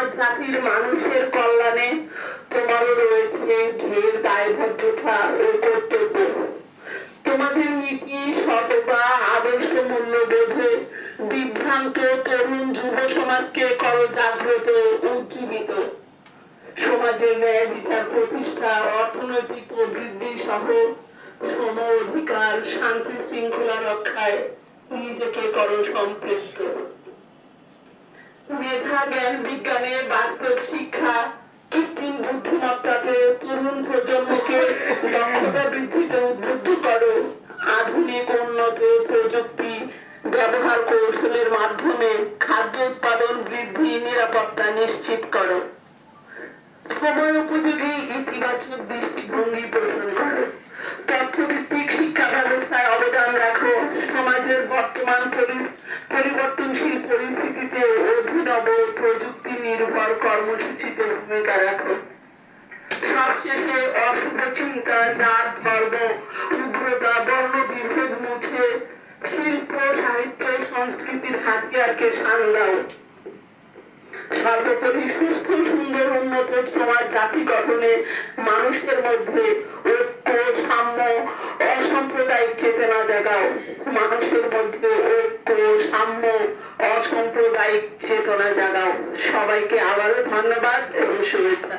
সমাজ জাতির মানুষের কল্যাণে তোমারও রয়েছে ঢের দায়বদ্ধতা ও কর্তব্য। তোমাদের নীতি, সততা, আদর্শ মূল্যবোধে বিভ্রান্ত তরুণ যুব সমাজকে করো জাগ্রত উজ্জীবিত। সমাজের ন্যায় বিচার প্রতিষ্ঠা, অর্থনৈতিক প্রবৃদ্ধি সহ সম অধিকার, শান্তি শৃঙ্খলা রক্ষায় নিজেকে করো সম্পৃক্ত। জ্ঞান বিজ্ঞানে বাস্তব শিক্ষা, কৃত্রিম বুদ্ধিমত্তাতে তরুণ প্রজন্মকে দক্ষতা বৃদ্ধিতে উদ্বুদ্ধ করো। আধুনিক উন্নত প্রযুক্তি ব্যবহার কৌশলের মাধ্যমে খাদ্য উৎপাদন বৃদ্ধি, নিরাপত্তা নিশ্চিত করো। সময় উপযোগী ইতিবাচক দৃষ্টিভঙ্গি পোষণ করো। তথ্যভিত্তিক শিক্ষা ব্যবস্থায় অবদান রাখো। সমাজের বর্তমান পরি- পরিবর্তনশীল পরিস্থিতিতে অভিনব প্রযুক্তি নির্ভর কর্মসূচিতে ভূমিকা রাখো সবশেষে অশুভ চিন্তা, জাত, ধর্ম, উগ্রতা, বর্ণ বিভেদ মুছে শিল্প, সাহিত্য, সংস্কৃতির হাতিয়ারকে সান দাও সর্বোপরি সুস্থ, সুন্দর, উন্নত সমাজ জাতি গঠনে মানুষের মধ্যে ঐক্য, সাম্য, অসাম্প্রদায়িক চেতনা জাগাও। মানুষের মধ্যে ঐক্য, সাম্য অসাম্প্রদায়িক চেতনা জাগাও। সবাইকে আবারও ধন্যবাদ এবং শুভেচ্ছা।